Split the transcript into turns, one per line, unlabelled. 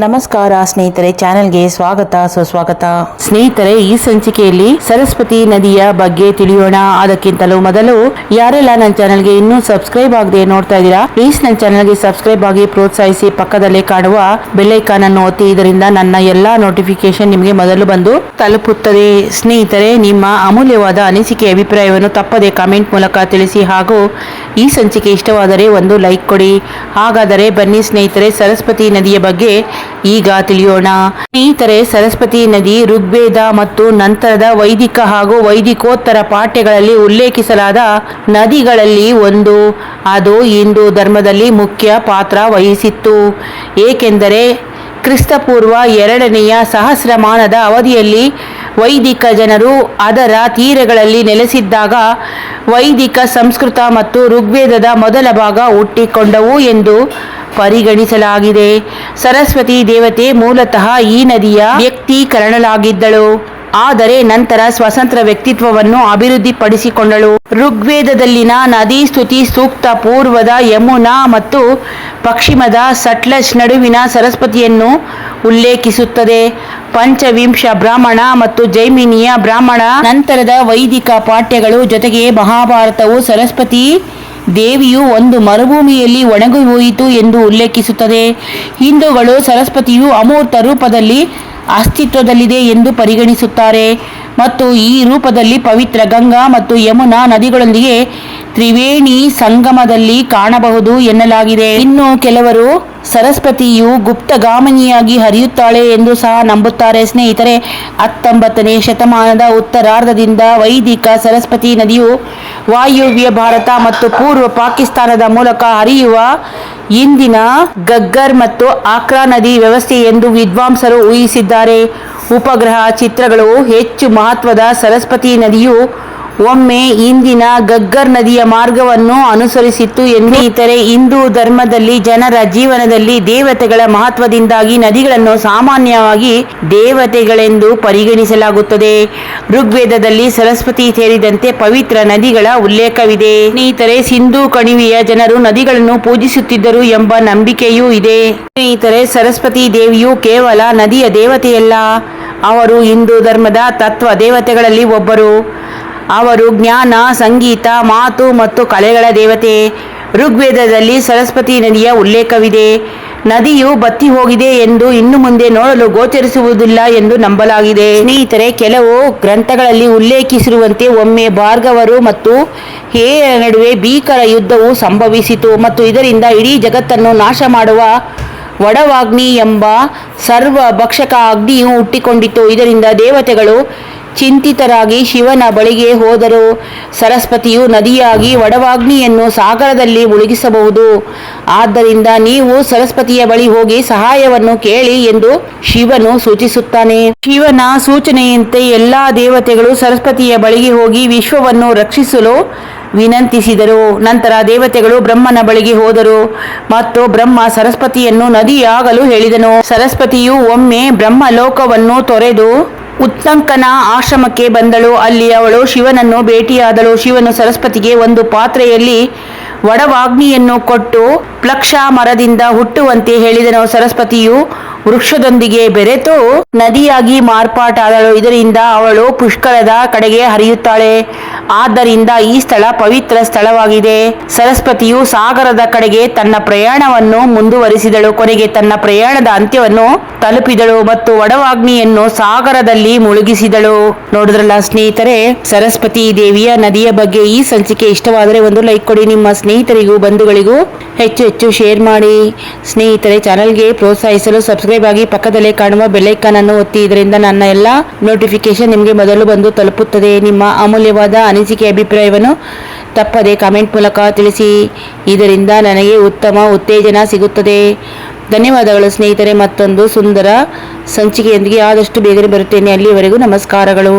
ನಮಸ್ಕಾರ ಸ್ನೇಹಿತರೆ, ಚಾನೆಲ್ಗೆ ಸ್ವಾಗತ, ಸುಸ್ವಾಗತ. ಸ್ನೇಹಿತರೆ, ಈ ಸಂಚಿಕೆಯಲ್ಲಿ ಸರಸ್ವತಿ ನದಿಯ ಬಗ್ಗೆ ತಿಳಿಯೋಣ. ಅದಕ್ಕಿಂತಲೂ ಮೊದಲು, ಯಾರೆಲ್ಲ ನನ್ನ ಚಾನೆಲ್ಗೆ ಇನ್ನೂ ಸಬ್ಸ್ಕ್ರೈಬ್ ಆಗದೆ ನೋಡ್ತಾ ಇದ್ದೀರಾ, ಪ್ಲೀಸ್ ನನ್ನ ಚಾನೆಲ್ಗೆ ಸಬ್ಸ್ಕ್ರೈಬ್ ಆಗಿ ಪ್ರೋತ್ಸಾಹಿಸಿ ಪಕ್ಕದಲ್ಲೇ ಕಾಣುವ ಬೆಲ್ಲೈಕಾನ್ ಅನ್ನು ಒತ್ತಿ, ಇದರಿಂದ ನನ್ನ ಎಲ್ಲಾ ನೋಟಿಫಿಕೇಶನ್ ನಿಮಗೆ ಮೊದಲು ಬಂದು ತಲುಪುತ್ತದೆ. ಸ್ನೇಹಿತರೆ, ನಿಮ್ಮ ಅಮೂಲ್ಯವಾದ ಅನಿಸಿಕೆ ಅಭಿಪ್ರಾಯವನ್ನು ತಪ್ಪದೆ ಕಾಮೆಂಟ್ ಮೂಲಕ ತಿಳಿಸಿ ಹಾಗೂ ಈ ಸಂಚಿಕೆ ಇಷ್ಟವಾದರೆ ಒಂದು ಲೈಕ್ ಕೊಡಿ. ಹಾಗಾದರೆ ಬನ್ನಿ ಸ್ನೇಹಿತರೆ, ಸರಸ್ವತಿ ನದಿಯ ಬಗ್ಗೆ ಈಗ ತಿಳಿಯೋಣ. ಸ್ನೇಹಿತರೆ, ಸರಸ್ವತಿ ನದಿ ಋಗ್ವೇದ ಮತ್ತು ನಂತರದ ವೈದಿಕ ಹಾಗೂ ವೈದಿಕೋತ್ತರ ಪಾಠ್ಯಗಳಲ್ಲಿ ಉಲ್ಲೇಖಿಸಲಾದ ನದಿಗಳಲ್ಲಿ ಒಂದು. ಅದು ಹಿಂದೂ ಧರ್ಮದಲ್ಲಿ ಮುಖ್ಯ ಪಾತ್ರ ವಹಿಸಿತ್ತು. ಏಕೆಂದರೆ ಕ್ರಿಸ್ತಪೂರ್ವ ಎರಡನೆಯ ಸಹಸ್ರಮಾನದ ಅವಧಿಯಲ್ಲಿ ವೈದಿಕ ಜನರು ಅದರ ತೀರಗಳಲ್ಲಿ ನೆಲೆಸಿದ್ದಾಗ ವೈದಿಕ ಸಂಸ್ಕೃತ ಮತ್ತು ಋಗ್ವೇದದ ಮೊದಲ ಭಾಗ ಹುಟ್ಟಿಕೊಂಡವು ಎಂದು ಪರಿಗಣಿಸಲಾಗಿದೆ. ಸರಸ್ವತಿ ದೇವತೆ ಮೂಲತಃ ಈ ನದಿಯ ವ್ಯಕ್ತೀಕರಣಲಾಗಿದ್ದಳು ಆದರೆ ನಂತರ ಸ್ವತಂತ್ರ ವ್ಯಕ್ತಿತ್ವವನ್ನು ಅಭಿವೃದ್ಧಿಪಡಿಸಿಕೊಂಡಳು. ಋಗ್ವೇದದಲ್ಲಿನ ನದಿ ಸ್ತುತಿ ಸೂಕ್ತ ಪೂರ್ವದ ಯಮುನಾ ಮತ್ತು ಪಶ್ಚಿಮದ ಸಟ್ಲಜ್ ನಡುವಿನ ಸರಸ್ವತಿಯನ್ನು ಉಲ್ಲೇಖಿಸುತ್ತದೆ. ಪಂಚವಿಂಶ ಬ್ರಾಹ್ಮಣ ಮತ್ತು ಜೈಮಿನಿಯ ಬ್ರಾಹ್ಮಣ. ನಂತರದ ವೈದಿಕ ಪಾಠ್ಯಗಳು ಜೊತೆಗೆ ಮಹಾಭಾರತವು ಸರಸ್ವತಿ ದೇವಿಯು ಒಂದು ಮರುಭೂಮಿಯಲ್ಲಿ ಒಣಗಿ ಹೋಯಿತು ಎಂದು ಉಲ್ಲೇಖಿಸುತ್ತದೆ. ಹಿಂದೂಗಳು ಸರಸ್ವತಿಯು ಅಮೂರ್ತ ರೂಪದಲ್ಲಿ ಅಸ್ತಿತ್ವದಲ್ಲಿದೆ ಎಂದು ಪರಿಗಣಿಸುತ್ತಾರೆ. ಮತ್ತು ಈ ರೂಪದಲ್ಲಿ ಪವಿತ್ರ ಗಂಗಾ ಮತ್ತು ಯಮುನಾ ನದಿಗಳೊಂದಿಗೆ ತ್ರಿವೇಣಿ ಸಂಗಮದಲ್ಲಿ ಕಾಣಬಹುದು ಎನ್ನಲಾಗಿದೆ. ಇನ್ನು ಕೆಲವರು ಸರಸ್ವತಿಯು ಗುಪ್ತಗಾಮಿನಿಯಾಗಿ ಹರಿಯುತ್ತಾಳೆ ಎಂದು ಸಹ ನಂಬುತ್ತಾರೆ. ಸ್ನೇಹಿತರೆ, ಹತ್ತೊಂಬತ್ತನೇ ಶತಮಾನದ ಉತ್ತರಾರ್ಧದಿಂದ ವೈದಿಕ ಸರಸ್ವತಿ ನದಿಯು ವಾಯುವ್ಯ ಭಾರತ ಮತ್ತು ಪೂರ್ವ ಪಾಕಿಸ್ತಾನದ ಮೂಲಕ ಹರಿಯುವ ಇಂದಿನ ಗಗ್ಗರ್ ಮತ್ತು ಆಕ್ರಾ ನದಿ ವ್ಯವಸ್ಥೆ ಎಂದು ವಿದ್ವಾಂಸರು ಊಹಿಸಿದ್ದಾರೆ. ಉಪಗ್ರಹ ಚಿತ್ರಗಳು ಹೆಚ್ಚು ಮಹತ್ವದ ಸರಸ್ವತಿ ನದಿಯು ಒಮ್ಮೆ ಇಂದಿನ ಗಗ್ಗರ್ ನದಿಯ ಮಾರ್ಗವನ್ನು ಅನುಸರಿಸಿತ್ತು ಎಂದು ಇತರೆ ಹಿಂದೂ ಧರ್ಮದಲ್ಲಿ ಜನರ ಜೀವನದಲ್ಲಿ ದೇವತೆಗಳ ಮಹತ್ವದಿಂದಾಗಿ ನದಿಗಳನ್ನು ಸಾಮಾನ್ಯವಾಗಿ ದೇವತೆಗಳೆಂದು ಪರಿಗಣಿಸಲಾಗುತ್ತದೆ. ಋಗ್ವೇದದಲ್ಲಿ ಸರಸ್ವತಿ ಸೇರಿದಂತೆ ಪವಿತ್ರ ನದಿಗಳ ಉಲ್ಲೇಖವಿದೆ. ಸ್ನೇಹಿತರೆ, ಸಿಂಧೂ ಕಣಿವೆಯ ಜನರು ನದಿಗಳನ್ನು ಪೂಜಿಸುತ್ತಿದ್ದರು ಎಂಬ ನಂಬಿಕೆಯೂ ಇದೆ. ಸ್ನೇಹಿತರೆ, ಸರಸ್ವತಿ ದೇವಿಯು ಕೇವಲ ನದಿಯ ದೇವತೆಯಲ್ಲ, ಅವರು ಹಿಂದೂ ಧರ್ಮದ ತತ್ವ ದೇವತೆಗಳಲ್ಲಿ ಒಬ್ಬರು. ಅವರು ಜ್ಞಾನ, ಸಂಗೀತ, ಮಾತು ಮತ್ತು ಕಲೆಗಳ ದೇವತೆ. ಋಗ್ವೇದದಲ್ಲಿ ಸರಸ್ವತಿ ನದಿಯ ಉಲ್ಲೇಖವಿದೆ. ನದಿಯು ಬತ್ತಿ ಹೋಗಿದೆ ಎಂದು ಇನ್ನು ಮುಂದೆ ನೋಡಲು ಗೋಚರಿಸುವುದಿಲ್ಲ ಎಂದು ನಂಬಲಾಗಿದೆ. ಸ್ನೇಹಿತರೆ, ಕೆಲವು ಗ್ರಂಥಗಳಲ್ಲಿ ಉಲ್ಲೇಖಿಸಿರುವಂತೆ ಒಮ್ಮೆ ಭಾರ್ಗವರು ಮತ್ತು ಹೇಯ ನಡುವೆ ಭೀಕರ ಯುದ್ಧವು ಸಂಭವಿಸಿತು ಮತ್ತು ಇದರಿಂದ ಇಡೀ ಜಗತ್ತನ್ನು ನಾಶ ಮಾಡುವ ವಡವಾಗ್ನಿ ಎಂಬ ಸರ್ವ ಭಕ್ಷಕ ಅಗ್ನಿಯು ಹುಟ್ಟಿಕೊಂಡಿತು. ಇದರಿಂದ ದೇವತೆಗಳು ಚಿಂತಿತರಾಗಿ ಶಿವನ ಬಳಿಗೆ ಹೋದರು ಸರಸ್ವತಿಯು ನದಿಯಾಗಿ ವಡವಾಗ್ನಿಯನ್ನು ಸಾಗರದಲ್ಲಿ ಮುಳುಗಿಸಬಹುದು. ಆದ್ದರಿಂದ ನೀವು ಸರಸ್ವತಿಯ ಬಳಿ ಹೋಗಿ ಸಹಾಯವನ್ನು ಕೇಳಿ ಎಂದು ಶಿವನು ಸೂಚಿಸುತ್ತಾನೆ. ಶಿವನ ಸೂಚನೆಯಂತೆ ಎಲ್ಲಾ ದೇವತೆಗಳು ಸರಸ್ವತಿಯ ಬಳಿಗೆ ಹೋಗಿ ವಿಶ್ವವನ್ನು ರಕ್ಷಿಸಲು ವಿನಂತಿಸಿದರು. ನಂತರ ದೇವತೆಗಳು ಬ್ರಹ್ಮನ ಬಳಿಗೆ ಹೋದರು ಮತ್ತು ಬ್ರಹ್ಮ ಸರಸ್ವತಿಯನ್ನು ನದಿಯಾಗಲು ಹೇಳಿದನು. ಸರಸ್ವತಿಯು ಒಮ್ಮೆ ಬ್ರಹ್ಮ ಲೋಕವನ್ನು ತೊರೆದು ಉತ್ತಂಕನ ಆಶ್ರಮಕ್ಕೆ ಬಂದಳು. ಅಲ್ಲಿ ಅವಳು ಶಿವನನ್ನು ಭೇಟಿಯಾದಳು. ಶಿವನು ಸರಸ್ವತಿಗೆ ಒಂದು ಪಾತ್ರೆಯಲ್ಲಿ ವಡವಾಗ್ನಿಯನ್ನು ಕೊಟ್ಟು, ಪ್ಲಕ್ಷ ಮರದಿಂದ ಹುಟ್ಟುವಂತೆ ಹೇಳಿದನು. ಸರಸ್ವತಿಯು ವೃಕ್ಷದೊಂದಿಗೆ ಬೆರೆತು ನದಿಯಾಗಿ ಮಾರ್ಪಾಟಾದಳು. ಇದರಿಂದ ಅವಳು ಪುಷ್ಕರದ ಕಡೆಗೆ ಹರಿಯುತ್ತಾಳೆ. ಆದ್ದರಿಂದ ಈ ಸ್ಥಳ ಪವಿತ್ರ ಸ್ಥಳವಾಗಿದೆ. ಸರಸ್ವತಿಯು ಸಾಗರದ ಕಡೆಗೆ ತನ್ನ ಪ್ರಯಾಣವನ್ನು ಮುಂದುವರಿಸಿದಳು. ಕೊನೆಗೆ ತನ್ನ ಪ್ರಯಾಣದ ಅಂತ್ಯವನ್ನು ತಲುಪಿದಳು ಮತ್ತು ವಡವಾಗ್ನಿಯನ್ನು ಸಾಗರದಲ್ಲಿ ಮುಳುಗಿಸಿದಳು. ನೋಡಿದ್ರಲ್ಲ ಸ್ನೇಹಿತರೆ, ಸರಸ್ವತಿ ದೇವಿಯ ನದಿಯ ಬಗ್ಗೆ ಈ ಸಂಚಿಕೆ ಇಷ್ಟವಾದರೆ ಒಂದು ಲೈಕ್ ಕೊಡಿ. ನಿಮ್ಮ ಸ್ನೇಹಿತರಿಗೂ, ಬಂಧುಗಳಿಗೂ ಹೆಚ್ಚು ಹೆಚ್ಚು ಶೇರ್ ಮಾಡಿ. ಸ್ನೇಹಿತರೆ, ಚಾನಲ್ಗೆ ಪ್ರೋತ್ಸಾಹಿಸಲು ಸಬ್ಸ್ಕ್ರೈಬ್ ಆಗಿ ಪಕ್ಕದಲ್ಲೇ ಕಾಣುವ ಬೆಲ್ಲೈಕಾನ್ ಅನ್ನು ಒತ್ತಿ ಇದರಿಂದ ನನ್ನ ಎಲ್ಲ ನೋಟಿಫಿಕೇಶನ್ ನಿಮಗೆ ಮೊದಲು ಬಂದು ತಲುಪುತ್ತದೆ. ನಿಮ್ಮ ಅಮೂಲ್ಯವಾದ ಅನಿಸಿಕೆ ಅಭಿಪ್ರಾಯವನ್ನು ತಪ್ಪದೆ ಕಾಮೆಂಟ್ ಮೂಲಕ ತಿಳಿಸಿ. ಇದರಿಂದ ನನಗೆ ಉತ್ತಮ ಉತ್ತೇಜನ ಸಿಗುತ್ತದೆ. ಧನ್ಯವಾದಗಳು ಸ್ನೇಹಿತರೆ. ಮತ್ತೊಂದು ಸುಂದರ ಸಂಚಿಕೆಯೊಂದಿಗೆ ಆದಷ್ಟು ಬೇಗನೆ ಬರುತ್ತೇನೆ. ಅಲ್ಲಿಯವರೆಗೂ ನಮಸ್ಕಾರಗಳು.